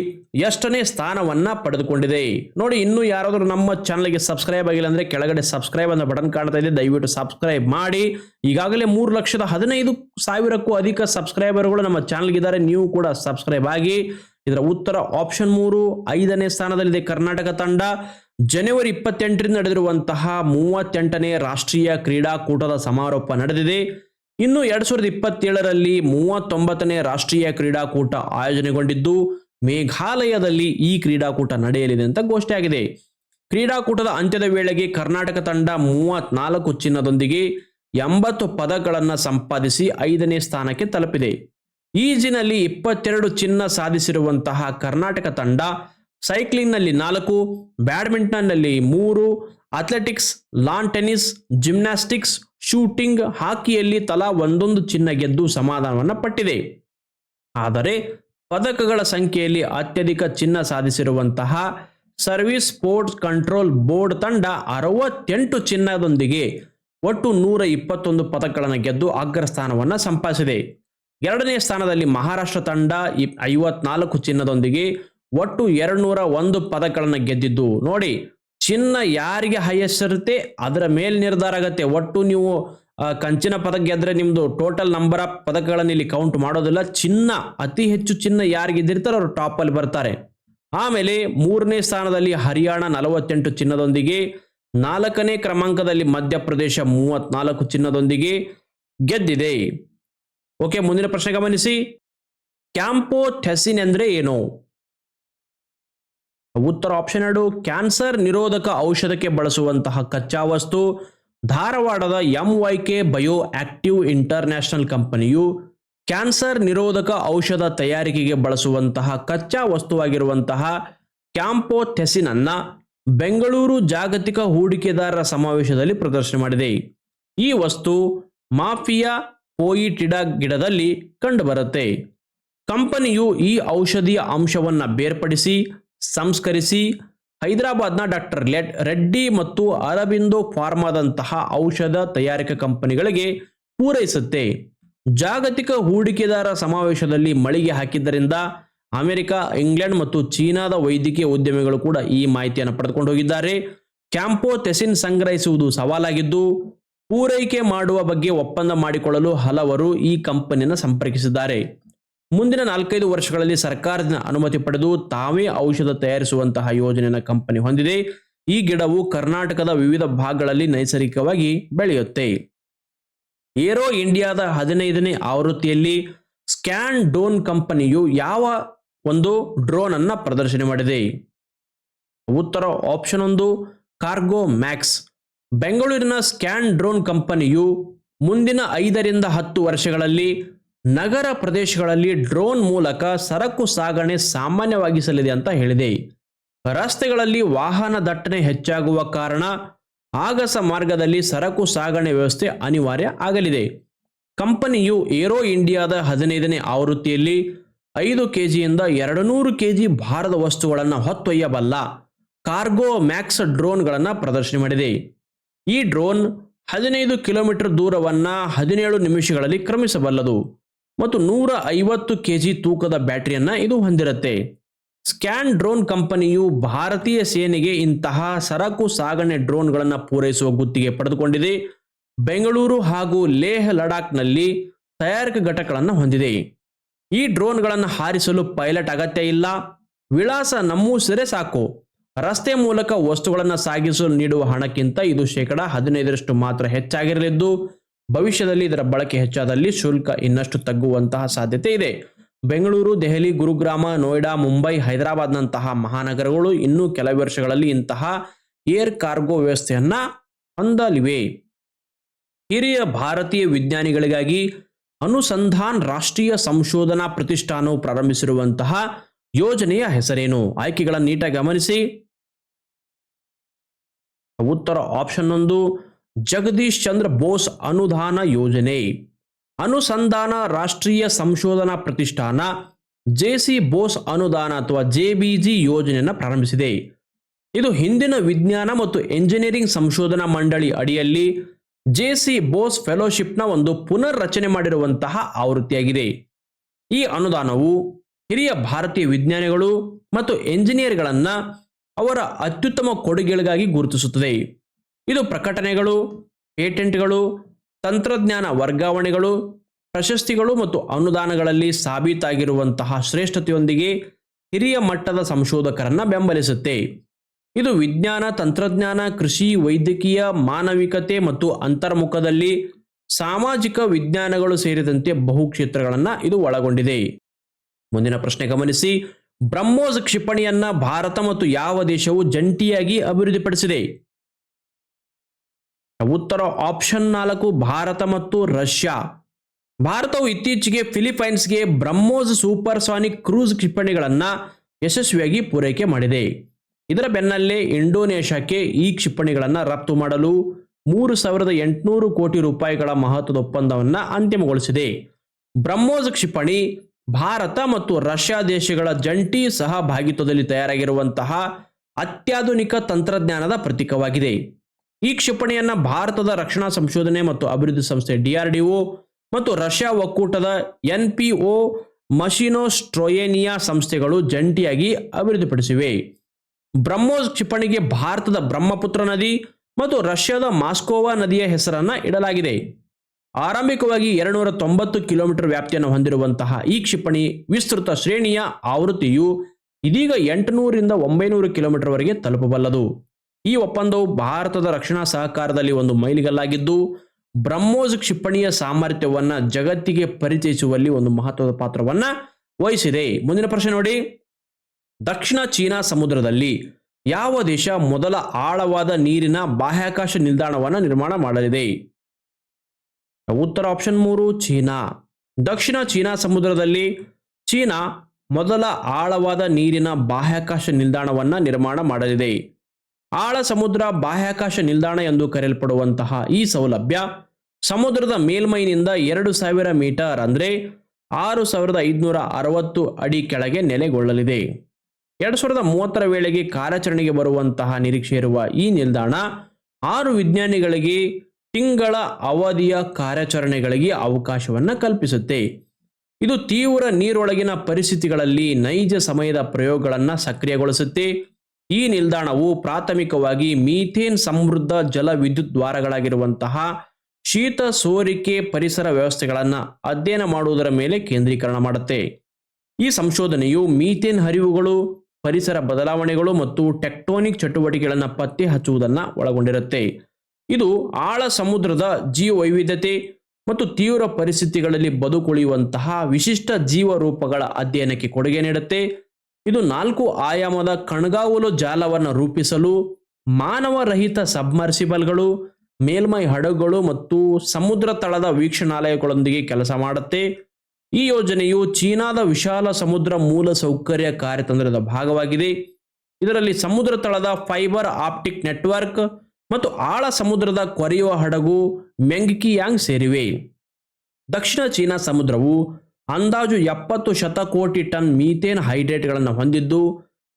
ಎಷ್ಟನೇ ಸ್ಥಾನವನ್ನ ಪಡೆದುಕೊಂಡಿದೆ. ನೋಡಿ, ಇನ್ನೂ ಯಾರಾದರೂ ನಮ್ಮ ಚಾನಲ್ಗೆ ಸಬ್ಸ್ಕ್ರೈಬ್ ಆಗಿಲ್ಲ ಅಂದ್ರೆ ಕೆಳಗಡೆ ಸಬ್ಸ್ಕ್ರೈಬ್ ಅನ್ನೋ ಬಟನ್ ಕಾಣ್ತಾ ಇದೆ. ದಯವಿಟ್ಟು ಸಬ್ಸ್ಕ್ರೈಬ್ ಮಾಡಿ. ಈಗಾಗಲೇ ಮೂರು ಲಕ್ಷದ ಹದಿನೈದು ಸಾವಿರಕ್ಕೂ ಅಧಿಕ ಸಬ್ಸ್ಕ್ರೈಬರ್ಗಳು ನಮ್ಮ ಚಾನಲ್ಗಿದ್ದಾರೆ. ನೀವು ಕೂಡ ಸಬ್ಸ್ಕ್ರೈಬ್ ಆಗಿ. ಇದರ ಉತ್ತರ ಆಪ್ಷನ್ ಮೂರು, ಐದನೇ ಸ್ಥಾನದಲ್ಲಿದೆ ಕರ್ನಾಟಕ ತಂಡ. ಜನವರಿ ಇಪ್ಪತ್ತೆಂಟರಿಂದ ನಡೆದಿರುವಂತಹ ಮೂವತ್ತೆಂಟನೇ ರಾಷ್ಟ್ರೀಯ ಕ್ರೀಡಾಕೂಟದ ಸಮಾರೋಪ ನಡೆದಿದೆ. ಇನ್ನು ಎರಡ್ ಸಾವಿರದ ಇಪ್ಪತ್ತೇಳರಲ್ಲಿ ಮೂವತ್ತೊಂಬತ್ತನೇ ರಾಷ್ಟ್ರೀಯ ಕ್ರೀಡಾಕೂಟ ಆಯೋಜನೆಗೊಂಡಿದ್ದು, ಮೇಘಾಲಯದಲ್ಲಿ ಈ ಕ್ರೀಡಾಕೂಟ ನಡೆಯಲಿದೆ ಅಂತ ಘೋಷಣೆಯಾಗಿದೆ ಕ್ರೀಡಾಕೂಟದ ಅಂತ್ಯದ ವೇಳೆಗೆ ಕರ್ನಾಟಕ ತಂಡ ಮೂವತ್ನಾಲ್ಕು ಚಿನ್ನದೊಂದಿಗೆ ಎಂಬತ್ತು ಪದಗಳನ್ನು ಸಂಪಾದಿಸಿ ಐದನೇ ಸ್ಥಾನಕ್ಕೆ ತಲುಪಿದೆ. ಈಜಿನಲ್ಲಿ ಇಪ್ಪತ್ತೆರಡು ಚಿನ್ನ ಸಾಧಿಸಿರುವಂತಹ ಕರ್ನಾಟಕ ತಂಡ ಸೈಕ್ಲಿಂಗ್ನಲ್ಲಿ ನಾಲ್ಕು, ಬ್ಯಾಡ್ಮಿಂಟನ್ನಲ್ಲಿ ಮೂರು, athletics lawn tennis gymnastics shooting ಹಾಕಿಯಲ್ಲಿ ತಲಾ ಒಂದೊಂದು ಚಿನ್ನ ಗೆದ್ದು ಸಮಾಧಾನವನ್ನು ಪಟ್ಟಿದೆ. ಆದರೆ ಪದಕಗಳ ಸಂಖ್ಯೆಯಲ್ಲಿ ಅತ್ಯಧಿಕ ಚಿನ್ನ ಸಾಧಿಸಿರುವಂತಹ ಸರ್ವಿಸ್ ಸ್ಪೋರ್ಟ್ಸ್ ಕಂಟ್ರೋಲ್ ಬೋರ್ಡ್ ತಂಡ ಅರವತ್ತೆಂಟು ಚಿನ್ನದೊಂದಿಗೆ ಒಟ್ಟು ನೂರ ಇಪ್ಪತ್ತೊಂದು ಪದಕಗಳನ್ನು ಗೆದ್ದು ಅಗ್ರಸ್ಥಾನವನ್ನು ಸಂಪಾದಿಸಿದೆ. ಎರಡನೇ ಸ್ಥಾನದಲ್ಲಿ ಮಹಾರಾಷ್ಟ್ರ ತಂಡ ಐವತ್ನಾಲ್ಕು ಚಿನ್ನದೊಂದಿಗೆ ಒಟ್ಟು ಎರಡ್ನೂರ ಒಂದು ಪದಕಗಳನ್ನು ಗೆದ್ದಿದ್ದು. ನೋಡಿ, ಚಿನ್ನ ಯಾರಿಗೆ ಹೈಯೆಸ್ಟ್ ಇರುತ್ತೆ, ಅದರ ಮೇಲೆ ನಿರ್ಧಾರ ಆಗುತ್ತೆ. ಒಟ್ಟು ನೀವು ಕಂಚಿನ ಪದಕ ಗೆದ್ರೆ ನಿಮ್ದು ಟೋಟಲ್ ನಂಬರ್ ಆಫ್ ಪದಕಗಳನ್ನು ಇಲ್ಲಿ ಕೌಂಟ್ ಮಾಡೋದಿಲ್ಲ. ಚಿನ್ನ, ಅತಿ ಹೆಚ್ಚು ಚಿನ್ನ ಯಾರಿಗೆ ಗೆದ್ದಿರ್ತಾರೋ ಅವರು ಟಾಪ್ ಅಲ್ಲಿ ಬರ್ತಾರೆ. ಆಮೇಲೆ ಮೂರನೇ ಸ್ಥಾನದಲ್ಲಿ ಹರಿಯಾಣ ನಲವತ್ತೆಂಟು ಚಿನ್ನದೊಂದಿಗೆ, ನಾಲ್ಕನೇ ಕ್ರಮಾಂಕದಲ್ಲಿ ಮಧ್ಯಪ್ರದೇಶ ಮೂವತ್ನಾಲ್ಕು ಚಿನ್ನದೊಂದಿಗೆ ಗೆದ್ದಿದೆ. ಓಕೆ ಮುಂದಿನ ಪ್ರಶ್ನೆ ಗಮನಿಸಿ. ಕ್ಯಾಂಪೋ ಥೆಸಿನ್ ಅಂದ್ರೆ ಏನು? ಉತ್ತರ ಆಪ್ಷನ್ ಎರಡು ಕ್ಯಾನ್ಸರ್ ನಿರೋಧಕ ಔಷಧಕ್ಕೆ ಬಳಸುವಂತಹ ಕಚ್ಚಾ ವಸ್ತು ಧಾರವಾಡದ M Y K bio active international ಕಂಪನಿಯು ಕ್ಯಾನ್ಸರ್ ನಿರೋಧಕ ಔಷಧ ತಯಾರಿಕೆಗೆ ಬಳಸುವಂತಹ ಕಚ್ಚಾ ವಸ್ತುವಾಗಿರುವಂತಹ ಕ್ಯಾಂಪೋಥೆಸಿನ್ ಅನ್ನ ಬೆಂಗಳೂರು ಜಾಗತಿಕ ಹೂಡಿಕೆದಾರರ ಸಮಾವೇಶದಲ್ಲಿ ಪ್ರದರ್ಶನ ಮಾಡಿದೆ. ಈ ವಸ್ತು ಮಾಫಿಯಾ ಪೋಯಿಟಿಡಾ ಗಿಡದಲ್ಲಿ ಕಂಡುಬರುತ್ತೆ. ಕಂಪನಿಯು ಈ ಔಷಧಿಯ ಅಂಶವನ್ನ ಬೇರ್ಪಡಿಸಿ ಸಂಸ್ಕರಿಸಿ ಹೈದರಾಬಾದ್ನ ಡಾಕ್ಟರ್ ಲೆಡ್ ರೆಡ್ಡಿ ಮತ್ತು ಅರಬಿಂದೋ ಫಾರ್ಮಾದಂತಹ ಔಷಧ ತಯಾರಿಕಾ ಕಂಪನಿಗಳಿಗೆ ಪೂರೈಸುತ್ತೆ. ಜಾಗತಿಕ ಹೂಡಿಕೆದಾರ ಸಮಾವೇಶದಲ್ಲಿ ಮಳಿಗೆ ಹಾಕಿದ್ದರಿಂದ ಅಮೆರಿಕ, ಇಂಗ್ಲೆಂಡ್ ಮತ್ತು ಚೀನಾದ ವೈದ್ಯಕೀಯ ಉದ್ಯಮಿಗಳು ಕೂಡ ಈ ಮಾಹಿತಿಯನ್ನು ಪಡೆದುಕೊಂಡು ಹೋಗಿದ್ದಾರೆ. ಕ್ಯಾಂಪೋಥೆಸಿನ್ ಸಂಗ್ರಹಿಸುವುದು ಸವಾಲಾಗಿದ್ದು, ಪೂರೈಕೆ ಮಾಡುವ ಬಗ್ಗೆ ಒಪ್ಪಂದ ಮಾಡಿಕೊಳ್ಳಲು ಹಲವರು ಈ ಕಂಪನಿಯನ್ನು ಸಂಪರ್ಕಿಸಿದ್ದಾರೆ. ಮುಂದಿನ ನಾಲ್ಕೈದು ವರ್ಷಗಳಲ್ಲಿ ಸರ್ಕಾರದ ಅನುಮತಿ ಪಡೆದು ತಾವೇ ಔಷಧ ತಯಾರಿಸುವಂತಹ ಯೋಜನೆಯನ್ನು ಕಂಪನಿ ಹೊಂದಿದೆ. ಈ ಗಿಡವು ಕರ್ನಾಟಕದ ವಿವಿಧ ಭಾಗಗಳಲ್ಲಿ ನೈಸರ್ಗಿಕವಾಗಿ ಬೆಳೆಯುತ್ತೆ. ಏರೋ ಇಂಡಿಯಾದ ಹದಿನೈದನೇ ಆವೃತ್ತಿಯಲ್ಲಿ ಸ್ಕ್ಯಾನ್ ಡೋನ್ ಕಂಪನಿಯು ಯಾವ ಒಂದು ಡ್ರೋನ್ ಅನ್ನ ಪ್ರದರ್ಶನ ಮಾಡಿದೆ. ಉತ್ತರ ಆಪ್ಷನ್ ಒಂದು, ಕಾರ್ಗೋ ಮ್ಯಾಕ್ಸ್. ಬೆಂಗಳೂರಿನ ಸ್ಕ್ಯಾನ್ ಡ್ರೋನ್ ಕಂಪನಿಯು ಮುಂದಿನ ಐದರಿಂದ ಹತ್ತು ವರ್ಷಗಳಲ್ಲಿ ನಗರ ಪ್ರದೇಶಗಳಲ್ಲಿ ಡ್ರೋನ್ ಮೂಲಕ ಸರಕು ಸಾಗಣೆ ಸಾಮಾನ್ಯವಾಗಿಸಲಿದೆ ಅಂತ ಹೇಳಿದೆ. ರಸ್ತೆಗಳಲ್ಲಿ ವಾಹನ ದಟ್ಟಣೆ ಹೆಚ್ಚಾಗುವ ಕಾರಣ ಆಗಸ ಮಾರ್ಗದಲ್ಲಿ ಸರಕು ಸಾಗಣೆ ವ್ಯವಸ್ಥೆ ಅನಿವಾರ್ಯ ಆಗಲಿದೆ. ಕಂಪನಿಯು ಏರೋ ಇಂಡಿಯಾದ ಹದಿನೈದನೇ ಆವೃತ್ತಿಯಲ್ಲಿ ಐದು ಕೆಜಿಯಿಂದ ಎರಡು ನೂರು ಕೆಜಿ ಭಾರದ ವಸ್ತುಗಳನ್ನು ಹೊತ್ತೊಯ್ಯಬಲ್ಲ ಕಾರ್ಗೋ ಮ್ಯಾಕ್ಸ್ ಡ್ರೋನ್ಗಳನ್ನು ಪ್ರದರ್ಶನ ಮಾಡಿದೆ. ಈ ಡ್ರೋನ್ ಹದಿನೈದು ಕಿಲೋಮೀಟರ್ ದೂರವನ್ನು ಹದಿನೇಳು ನಿಮಿಷಗಳಲ್ಲಿ ಕ್ರಮಿಸಬಲ್ಲದು. ಮತ್ತು ನೂರ ಐವತ್ತು ಕೆಜಿ ತೂಕದ ಬ್ಯಾಟರಿಯನ್ನ ಇದು ಹೊಂದಿರುತ್ತೆ. ಸ್ಕ್ಯಾನ್ ಡ್ರೋನ್ ಕಂಪನಿಯು ಭಾರತೀಯ ಸೇನೆಗೆ ಇಂತಹ ಸರಕು ಸಾಗಣೆ ಡ್ರೋನ್ಗಳನ್ನು ಪೂರೈಸುವ ಗುತ್ತಿಗೆ ಪಡೆದುಕೊಂಡಿದೆ. ಬೆಂಗಳೂರು ಹಾಗೂ ಲೇಹ್ ಲಡಾಖ್ನಲ್ಲಿ ತಯಾರಿಕಾ ಘಟಕಗಳನ್ನು ಹೊಂದಿದೆ. ಈ ಡ್ರೋನ್ಗಳನ್ನು ಹಾರಿಸಲು ಪೈಲಟ್ ಅಗತ್ಯ ಇಲ್ಲ. ವಿಳಾಸ ನಮೂಸಿದರೆ ಸಾಕು. ರಸ್ತೆ ಮೂಲಕ ವಸ್ತುಗಳನ್ನು ಸಾಗಿಸಲು ನೀಡುವ ಹಣಕ್ಕಿಂತ ಇದು ಶೇಕಡ ಹದಿನೈದರಷ್ಟು ಮಾತ್ರ ಹೆಚ್ಚಾಗಿರಲಿದ್ದು ಭವಿಷ್ಯದಲ್ಲಿ ಇದರ ಬಳಕೆ ಹೆಚ್ಚಾದಲ್ಲಿ ಶುಲ್ಕ ಇನ್ನಷ್ಟು ತಗ್ಗುವಂತಹ ಸಾಧ್ಯತೆ ಇದೆ. ಬೆಂಗಳೂರು, ದೆಹಲಿ, ಗುರುಗ್ರಾಮ, ನೋಯ್ಡಾ, ಮುಂಬೈ, ಹೈದರಾಬಾದ್ನಂತಹ ಮಹಾನಗರಗಳು ಇನ್ನೂ ಕೆಲವು ವರ್ಷಗಳಲ್ಲಿ ಇಂತಹ ಏರ್ ಕಾರ್ಗೋ ವ್ಯವಸ್ಥೆಯನ್ನ ಹೊಂದಲಿವೆ. ಹಿರಿಯ ಭಾರತೀಯ ವಿಜ್ಞಾನಿಗಳಿಗಾಗಿ ಅನುಸಂಧಾನ್ ರಾಷ್ಟ್ರೀಯ ಸಂಶೋಧನಾ ಪ್ರತಿಷ್ಠಾನವು ಪ್ರಾರಂಭಿಸಿರುವಂತಹ ಯೋಜನೆಯ ಹೆಸರೇನು? ಆಯ್ಕೆಗಳನ್ನು ನೀಟಾಗಿ ಗಮನಿಸಿ. ಉತ್ತರ ಆಪ್ಷನ್ ಒಂದು ಜಗದೀಶ್ ಚಂದ್ರ ಬೋಸ್ ಅನುದಾನ ಯೋಜನೆ, ಅನುಸಂಧಾನ ರಾಷ್ಟ್ರೀಯ ಸಂಶೋಧನಾ ಪ್ರತಿಷ್ಠಾನ ಜೆಸಿ ಬೋಸ್ ಅನುದಾನ ಅಥವಾ ಜೆ ಬಿ ಜಿ ಯೋಜನೆಯನ್ನು ಪ್ರಾರಂಭಿಸಿದೆ. ಇದು ಹಿಂದಿನ ವಿಜ್ಞಾನ ಮತ್ತು ಎಂಜಿನಿಯರಿಂಗ್ ಸಂಶೋಧನಾ ಮಂಡಳಿ ಅಡಿಯಲ್ಲಿ ಜೆಸಿ ಬೋಸ್ ಫೆಲೋಶಿಪ್ನ ಒಂದು ಪುನರ್ ರಚನೆ ಮಾಡಿರುವಂತಹ ಆವೃತ್ತಿಯಾಗಿದೆ. ಈ ಅನುದಾನವು ಹಿರಿಯ ಭಾರತೀಯ ವಿಜ್ಞಾನಿಗಳು ಮತ್ತು ಎಂಜಿನಿಯರ್ಗಳನ್ನು ಅವರ ಅತ್ಯುತ್ತಮ ಕೊಡುಗೆಗಳಿಗಾಗಿ ಗುರುತಿಸುತ್ತದೆ. ಇದು ಪ್ರಕಟಣೆಗಳು, ಪೇಟೆಂಟ್ಗಳು, ತಂತ್ರಜ್ಞಾನ ವರ್ಗಾವಣೆಗಳು, ಪ್ರಶಸ್ತಿಗಳು ಮತ್ತು ಅನುದಾನಗಳಲ್ಲಿ ಸಾಬೀತಾಗಿರುವಂತಹ ಶ್ರೇಷ್ಠತೆಯೊಂದಿಗೆ ಹಿರಿಯ ಮಟ್ಟದ ಸಂಶೋಧಕರನ್ನು ಬೆಂಬಲಿಸುತ್ತೆ. ಇದು ವಿಜ್ಞಾನ, ತಂತ್ರಜ್ಞಾನ, ಕೃಷಿ, ವೈದ್ಯಕೀಯ, ಮಾನವಿಕತೆ ಮತ್ತು ಅಂತರ್ಮುಖದಲ್ಲಿ ಸಾಮಾಜಿಕ ವಿಜ್ಞಾನಗಳು ಸೇರಿದಂತೆ ಬಹು ಕ್ಷೇತ್ರಗಳನ್ನು ಇದು ಒಳಗೊಂಡಿದೆ. ಮುಂದಿನ ಪ್ರಶ್ನೆ ಗಮನಿಸಿ. ಬ್ರಹ್ಮೋಸ್ ಕ್ಷಿಪಣಿಯನ್ನ ಭಾರತ ಮತ್ತು ಯಾವ ದೇಶವು ಜಂಟಿಯಾಗಿ ಅಭಿವೃದ್ಧಿಪಡಿಸಿದೆ? ಉತ್ತರ ಆಪ್ಷನ್ ನಾಲ್ಕು ಭಾರತ ಮತ್ತು ರಷ್ಯಾ. ಭಾರತವು ಇತ್ತೀಚೆಗೆ ಫಿಲಿಪೈನ್ಸ್ಗೆ ಬ್ರಹ್ಮೋಸ್ ಸೂಪರ್ ಸಾನಿಕ್ ಕ್ರೂಸ್ ಕ್ಷಿಪಣಿಗಳನ್ನು ಯಶಸ್ವಿಯಾಗಿ ಪೂರೈಕೆ ಮಾಡಿದೆ. ಇದರ ಬೆನ್ನಲ್ಲೇ ಇಂಡೋನೇಷ್ಯಾಕ್ಕೆ ಈ ಕ್ಷಿಪಣಿಗಳನ್ನು ರಫ್ತು ಮಾಡಲು ಮೂರು ಸಾವಿರದ ಎಂಟುನೂರು ಕೋಟಿ ರೂಪಾಯಿಗಳ ಮಹತ್ವದ ಒಪ್ಪಂದವನ್ನು ಅಂತಿಮಗೊಳಿಸಿದೆ. ಬ್ರಹ್ಮೋಸ್ ಕ್ಷಿಪಣಿ ಭಾರತ ಮತ್ತು ರಷ್ಯಾ ದೇಶಗಳ ಜಂಟಿ ಸಹಭಾಗಿತ್ವದಲ್ಲಿ ತಯಾರಾಗಿರುವಂತಹ ಅತ್ಯಾಧುನಿಕ ತಂತ್ರಜ್ಞಾನದ ಪ್ರತೀಕವಾಗಿದೆ. ಈ ಕ್ಷಿಪಣಿಯನ್ನು ಭಾರತದ ರಕ್ಷಣಾ ಸಂಶೋಧನೆ ಮತ್ತು ಅಭಿವೃದ್ಧಿ ಸಂಸ್ಥೆ ಡಿಆರ್ಡಿಒ ಮತ್ತು ರಷ್ಯಾ ಒಕ್ಕೂಟದ ಎನ್ ಪಿ ಒ ಮಷಿನೋಸ್ಟ್ರೋಯೇನಿಯಾ ಸಂಸ್ಥೆಗಳು ಜಂಟಿಯಾಗಿ ಅಭಿವೃದ್ಧಿಪಡಿಸಿವೆ. ಬ್ರಹ್ಮೋಸ್ ಕ್ಷಿಪಣಿಗೆ ಭಾರತದ ಬ್ರಹ್ಮಪುತ್ರ ನದಿ ಮತ್ತು ರಷ್ಯಾದ ಮಾಸ್ಕೋವಾ ನದಿಯ ಹೆಸರನ್ನು ಇಡಲಾಗಿದೆ. ಆರಂಭಿಕವಾಗಿ ಎರಡುನೂರ ತೊಂಬತ್ತು ಕಿಲೋಮೀಟರ್ ವ್ಯಾಪ್ತಿಯನ್ನು ಹೊಂದಿರುವಂತಹ ಈ ಕ್ಷಿಪಣಿ ವಿಸ್ತೃತ ಶ್ರೇಣಿಯ ಆವೃತ್ತಿಯು ಇದೀಗ ಎಂಟುನೂರಿಂದ ಒಂಬೈನೂರು ಕಿಲೋಮೀಟರ್ವರೆಗೆ ತಲುಪಬಲ್ಲದು. ಈ ಒಪ್ಪಂದವು ಭಾರತದ ರಕ್ಷಣಾ ಸಹಕಾರದಲ್ಲಿ ಒಂದು ಮೈಲಿಗಲ್ಲಾಗಿದ್ದು, ಬ್ರಹ್ಮೋಸ್ ಕ್ಷಿಪಣಿಯ ಸಾಮರ್ಥ್ಯವನ್ನ ಜಗತ್ತಿಗೆ ಪರಿಚಯಿಸುವಲ್ಲಿ ಒಂದು ಮಹತ್ವದ ಪಾತ್ರವನ್ನ ವಹಿಸಿದೆ. ಮುಂದಿನ ಪ್ರಶ್ನೆ ನೋಡಿ. ದಕ್ಷಿಣ ಚೀನಾ ಸಮುದ್ರದಲ್ಲಿ ಯಾವ ದೇಶ ಮೊದಲ ಆಳವಾದ ನೀರಿನ ಬಾಹ್ಯಾಕಾಶ ನಿಲ್ದಾಣವನ್ನು ನಿರ್ಮಾಣ ಮಾಡಲಿದೆ? ಉತ್ತರ ಆಪ್ಷನ್ ಮೂರು, ಚೀನಾ. ದಕ್ಷಿಣ ಚೀನಾ ಸಮುದ್ರದಲ್ಲಿ ಚೀನಾ ಮೊದಲ ಆಳವಾದ ನೀರಿನ ಬಾಹ್ಯಾಕಾಶ ನಿಲ್ದಾಣವನ್ನು ನಿರ್ಮಾಣ ಮಾಡಲಿದೆ. ಆಳ ಸಮುದ್ರ ಬಾಹ್ಯಾಕಾಶ ನಿಲ್ದಾಣ ಎಂದು ಕರೆಯಲ್ಪಡುವಂತಹ ಈ ಸೌಲಭ್ಯ ಸಮುದ್ರದ ಮೇಲ್ಮೈನಿಂದ ಎರಡು ಸಾವಿರ ಮೀಟರ್ ಅಂದರೆ ಆರು ಸಾವಿರದ ಐದುನೂರ ಅರವತ್ತು ಅಡಿ ಕೆಳಗೆ ನೆಲೆಗೊಳ್ಳಲಿದೆ. ಎರಡು ಸಾವಿರದ ಮೂವತ್ತರ ವೇಳೆಗೆ ಕಾರ್ಯಾಚರಣೆಗೆ ಬರುವಂತಹ ನಿರೀಕ್ಷೆ ಇರುವ ಈ ನಿಲ್ದಾಣ ಆರು ವಿಜ್ಞಾನಿಗಳಿಗೆ ತಿಂಗಳ ಅವಧಿಯ ಕಾರ್ಯಾಚರಣೆಗಳಿಗೆ ಅವಕಾಶವನ್ನು ಕಲ್ಪಿಸುತ್ತೆ. ಇದು ತೀವ್ರ ನೀರೊಳಗಿನ ಪರಿಸ್ಥಿತಿಗಳಲ್ಲಿ ನೈಜ ಸಮಯದ ಪ್ರಯೋಗಗಳನ್ನು ಸಕ್ರಿಯಗೊಳಿಸುತ್ತೆ. ಈ ನಿಲ್ದಾಣವು ಪ್ರಾಥಮಿಕವಾಗಿ ಮೀಥೇನ್ ಸಮೃದ್ಧ ಜಲ ವಿದ್ಯುತ್ ದ್ವಾರಗಳಾಗಿರುವಂತಹ ಶೀತ ಸೋರಿಕೆ ಪರಿಸರ ವ್ಯವಸ್ಥೆಗಳನ್ನು ಅಧ್ಯಯನ ಮಾಡುವುದರ ಮೇಲೆ ಕೇಂದ್ರೀಕರಣ ಮಾಡುತ್ತೆ. ಈ ಸಂಶೋಧನೆಯು ಮೀಥೇನ್ ಹರಿವುಗಳು, ಪರಿಸರ ಬದಲಾವಣೆಗಳು ಮತ್ತು ಟೆಕ್ಟೋನಿಕ್ ಚಟುವಟಿಕೆಗಳನ್ನು ಪತ್ತೆ ಹಚ್ಚುವುದನ್ನು ಒಳಗೊಂಡಿರುತ್ತೆ. ಇದು ಆಳ ಸಮುದ್ರದ ಜೀವವೈವಿಧ್ಯತೆ ಮತ್ತು ತೀವ್ರ ಪರಿಸ್ಥಿತಿಗಳಲ್ಲಿ ಬದುಕುಳಿಯುವಂತಹ ವಿಶಿಷ್ಟ ಜೀವರೂಪಗಳ ಅಧ್ಯಯನಕ್ಕೆ ಕೊಡುಗೆ ನೀಡುತ್ತೆ. ಇದು ನಾಲ್ಕು ಆಯಾಮದ ಕಣ್ಗಾವಲು ಜಾಲವನ್ನು ರೂಪಿಸಲು ಮಾನವರಹಿತ ಸಬ್ಮರ್ಸಿಬಲ್ಗಳು, ಮೇಲ್ಮೈ ಹಡಗುಗಳು ಮತ್ತು ಸಮುದ್ರ ತಳದ ವೀಕ್ಷಣಾಲಯಗಳೊಂದಿಗೆ ಕೆಲಸ ಮಾಡುತ್ತೆ. ಈ ಯೋಜನೆಯು ಚೀನಾದ ವಿಶಾಲ ಸಮುದ್ರ ಮೂಲ ಸೌಕರ್ಯ ಕಾರ್ಯತಂತ್ರದ ಭಾಗವಾಗಿದೆ. ಇದರಲ್ಲಿ ಸಮುದ್ರ ತಳದ ಫೈಬರ್ ಆಪ್ಟಿಕ್ ನೆಟ್ವರ್ಕ್ ಮತ್ತು ಆಳ ಸಮುದ್ರದ ಕೊರೆಯುವ ಹಡಗು ಮೆಂಗ್ಕಿಯಾಂಗ್ ಸೇರಿವೆ. ದಕ್ಷಿಣ ಚೀನಾ ಸಮುದ್ರವು ಅಂದಾಜು ಎಪ್ಪತ್ತು ಶತಕೋಟಿ ಟನ್ ಮೀಥೇನ್ ಹೈಡ್ರೇಟ್ಗಳನ್ನು ಹೊಂದಿದ್ದು,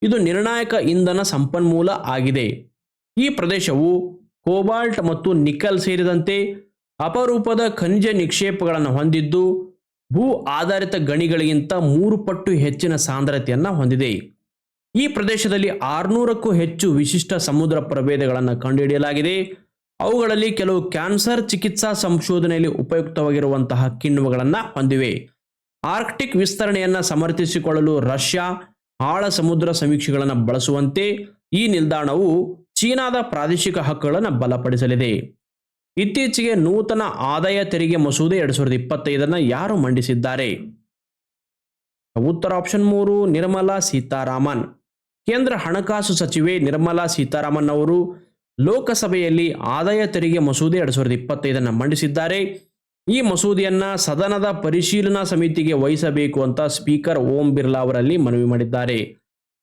ಇದು ನಿರ್ಣಾಯಕ ಇಂಧನ ಸಂಪನ್ಮೂಲ ಆಗಿದೆ. ಈ ಪ್ರದೇಶವು ಕೋಬಾಲ್ಟ್ ಮತ್ತು ನಿಕಲ್ ಸೇರಿದಂತೆ ಅಪರೂಪದ ಖನಿಜ ನಿಕ್ಷೇಪಗಳನ್ನು ಹೊಂದಿದ್ದು, ಭೂ ಆಧಾರಿತ ಗಣಿಗಳಿಗಿಂತ ಮೂರು ಪಟ್ಟು ಹೆಚ್ಚಿನ ಸಾಂದ್ರತೆಯನ್ನು ಹೊಂದಿದೆ. ಈ ಪ್ರದೇಶದಲ್ಲಿ ಆರುನೂರಕ್ಕೂ ಹೆಚ್ಚು ವಿಶಿಷ್ಟ ಸಮುದ್ರ ಪ್ರಭೇದಗಳನ್ನು ಕಂಡುಹಿಡಿಯಲಾಗಿದೆ. ಅವುಗಳಲ್ಲಿ ಕೆಲವು ಕ್ಯಾನ್ಸರ್ ಚಿಕಿತ್ಸಾ ಸಂಶೋಧನೆಯಲ್ಲಿ ಉಪಯುಕ್ತವಾಗಿರುವಂತಹ ಕಿಣ್ವಗಳನ್ನು ಹೊಂದಿವೆ. ಆರ್ಕ್ಟಿಕ್ ವಿಸ್ತರಣೆಯನ್ನು ಸಮರ್ಥಿಸಿಕೊಳ್ಳಲು ರಷ್ಯಾ ಆಳ ಸಮುದ್ರ ಸಮೀಕ್ಷೆಗಳನ್ನು ಬಳಸುವಂತೆ ಈ ನಿಲ್ದಾಣವು ಚೀನಾದ ಪ್ರಾದೇಶಿಕ ಹಕ್ಕುಗಳನ್ನು ಬಲಪಡಿಸಲಿದೆ. ಇತ್ತೀಚೆಗೆ ನೂತನ ಆದಾಯ ತೆರಿಗೆ ಮಸೂದೆ ಎರಡ್ ಸಾವಿರದ ಇಪ್ಪತ್ತೈದನ್ನು ಯಾರು ಮಂಡಿಸಿದ್ದಾರೆ? ಉತ್ತರ ಆಪ್ಷನ್ ಮೂರು, ನಿರ್ಮಲಾ ಸೀತಾರಾಮನ್. ಕೇಂದ್ರ ಹಣಕಾಸು ಸಚಿವೆ ನಿರ್ಮಲಾ ಸೀತಾರಾಮನ್ ಅವರು ಲೋಕಸಭೆಯಲ್ಲಿ ಆದಾಯ ತೆರಿಗೆ ಮಸೂದೆ ಎರಡು ಸಾವಿರದ ಇಪ್ಪತ್ತೈದನ್ನು ಮಂಡಿಸಿದ್ದಾರೆ. ಈ ಮಸೂದೆಯನ್ನ ಸದನದ ಪರಿಶೀಲನಾ ಸಮಿತಿಗೆ ವಹಿಸಬೇಕು ಅಂತ ಸ್ಪೀಕರ್ ಓಂ ಬಿರ್ಲಾ ಅವರಲ್ಲಿ ಮನವಿ ಮಾಡಿದ್ದಾರೆ.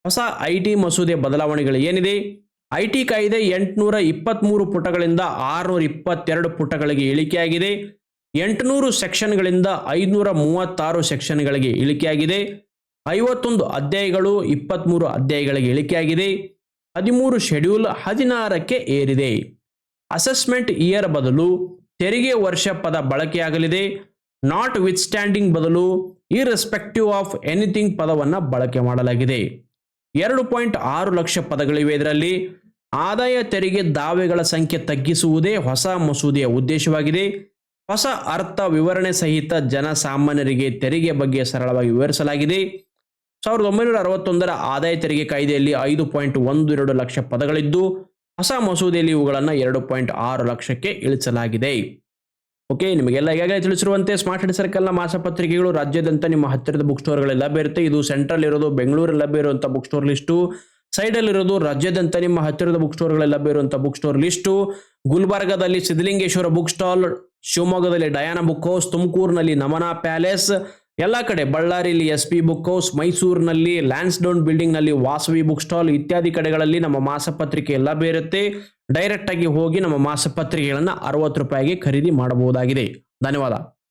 ಹೊಸ ಐಟಿ ಮಸೂದೆ ಬದಲಾವಣೆಗಳು ಏನಿದೆ? ಐಟಿ ಕಾಯ್ದೆ ಎಂಟುನೂರ ಇಪ್ಪತ್ತ್ಮೂರು ಪುಟಗಳಿಂದ ಆರುನೂರ ಇಪ್ಪತ್ತೆರಡು ಪುಟಗಳಿಗೆ ಇಳಿಕೆಯಾಗಿದೆ. ಎಂಟುನೂರು ಸೆಕ್ಷನ್ಗಳಿಂದ ಐದುನೂರ ಮೂವತ್ತಾರು ಸೆಕ್ಷನ್ಗಳಿಗೆ ಇಳಿಕೆಯಾಗಿದೆ. ಐವತ್ತೊಂದು ಅಧ್ಯಾಯಗಳು ಇಪ್ಪತ್ತ್ಮೂರು ಅಧ್ಯಾಯಗಳಿಗೆ ಇಳಿಕೆಯಾಗಿದೆ. ಹದಿಮೂರು ಶೆಡ್ಯೂಲ್ ಹದಿನಾರಕ್ಕೆ ಏರಿದೆ. ಅಸೆಸ್ಮೆಂಟ್ ಇಯರ್ ಬದಲು ತೆರಿಗೆ ವರ್ಷ ಪದ ಬಳಕೆಯಾಗಲಿದೆ. ನಾಟ್ ವಿತ್ ಸ್ಟ್ಯಾಂಡಿಂಗ್ ಬದಲು ಇರ್ರೆಸ್ಪೆಕ್ಟಿವ್ ಆಫ್ ಎನಿಥಿಂಗ್ ಪದವನ್ನು ಬಳಕೆ ಮಾಡಲಾಗಿದೆ. ಎರಡು ಪಾಯಿಂಟ್ ಆರು ಲಕ್ಷ ಪದಗಳಿವೆ ಇದರಲ್ಲಿ. ಆದಾಯ ತೆರಿಗೆ ದಾವೆಗಳ ಸಂಖ್ಯೆ ತಗ್ಗಿಸುವುದೇ ಹೊಸ ಮಸೂದೆಯ ಉದ್ದೇಶವಾಗಿದೆ. ಹೊಸ ಅರ್ಥ ವಿವರಣೆ ಸಹಿತ ಜನಸಾಮಾನ್ಯರಿಗೆ ತೆರಿಗೆ ಬಗ್ಗೆ ಸರಳವಾಗಿ ವಿವರಿಸಲಾಗಿದೆ. ಸಾವಿರದ ಒಂಬೈನೂರ ಅರವತ್ತೊಂದರ ಆದಾಯ ತೆರಿಗೆ ಕಾಯ್ದೆಯಲ್ಲಿ ಐದು ಪಾಯಿಂಟ್ ಒಂದು ಎರಡು ಲಕ್ಷ ಪದಗಳಿದ್ದು ಹೊಸ ಮಸೂದೆಯಲ್ಲಿ ಇವುಗಳನ್ನು ಎರಡು ಪಾಯಿಂಟ್ ಆರು ಲಕ್ಷಕ್ಕೆ ಇಳಿಸಲಾಗಿದೆ. ಓಕೆ, ನಿಮಗೆಲ್ಲ ಈಗಾಗಲೇ ತಿಳಿಸಿರುವಂತೆ ಸ್ಮಾರ್ಟ್ ಸಿಟಿ ಸರ್ಕಲ್ನ ಮಾಸಪತ್ರಿಕೆಗಳು ರಾಜ್ಯದಂತ ನಿಮ್ಮ ಹತ್ತಿರದ ಬುಕ್ ಸ್ಟೋರ್ಗಳಲ್ಲಿ ಲಭ್ಯ ಇರುತ್ತೆ ಇದು ಸೆಂಟ್ರಲ್ ಇರೋದು ಬೆಂಗಳೂರಲ್ಲಿ ಲಭ್ಯ ಇರುವಂಥ ಬುಕ್ ಸ್ಟೋರ್ ಲಿಸ್ಟು. ಸೈಡಲ್ಲಿ ಇರೋದು ರಾಜ್ಯದಂತ ನಿಮ್ಮ ಹತ್ತಿರದ ಬುಕ್ ಸ್ಟೋರ್ಗಳಲ್ಲಿ ಲಭ್ಯ ಇರುವಂಥ ಬುಕ್ ಸ್ಟೋರ್ ಲಿಸ್ಟು. ಗುಲ್ಬರ್ಗದಲ್ಲಿ ಸಿದ್ಧಲಿಂಗೇಶ್ವರ ಬುಕ್ ಸ್ಟಾಲ್, ಶಿವಮೊಗ್ಗದಲ್ಲಿ ಡಯಾನ ಬುಕ್ ಹೌಸ್, ತುಮಕೂರಿನಲ್ಲಿ ನಮನಾ ಪ್ಯಾಲೇಸ್ ಎಲ್ಲ ಕಡೆ ಬಳ್ಳಾರಿಯಲ್ಲಿ ಎಸ್ ಪಿ ಬುಕ್ ಹೌಸ್, ಮೈಸೂರಿನಲ್ಲಿ ಲ್ಯಾಂಡ್ಸ್ ಡೌನ್ ಬಿಲ್ಡಿಂಗ್ನಲ್ಲಿ ವಾಸವಿ ಬುಕ್ ಸ್ಟಾಲ್ ಇತ್ಯಾದಿ ಕಡೆಗಳಲ್ಲಿ ನಮ್ಮ ಮಾಸಪತ್ರಿಕೆ ಎಲ್ಲ ಬೇರುತ್ತೆ. ಡೈರೆಕ್ಟ್ ಆಗಿ ಹೋಗಿ ನಮ್ಮ ಮಾಸಪತ್ರಿಕೆಗಳನ್ನು ಅರವತ್ತು ರೂಪಾಯಿಗೆ ಖರೀದಿ ಮಾಡಬಹುದಾಗಿದೆ. ಧನ್ಯವಾದ.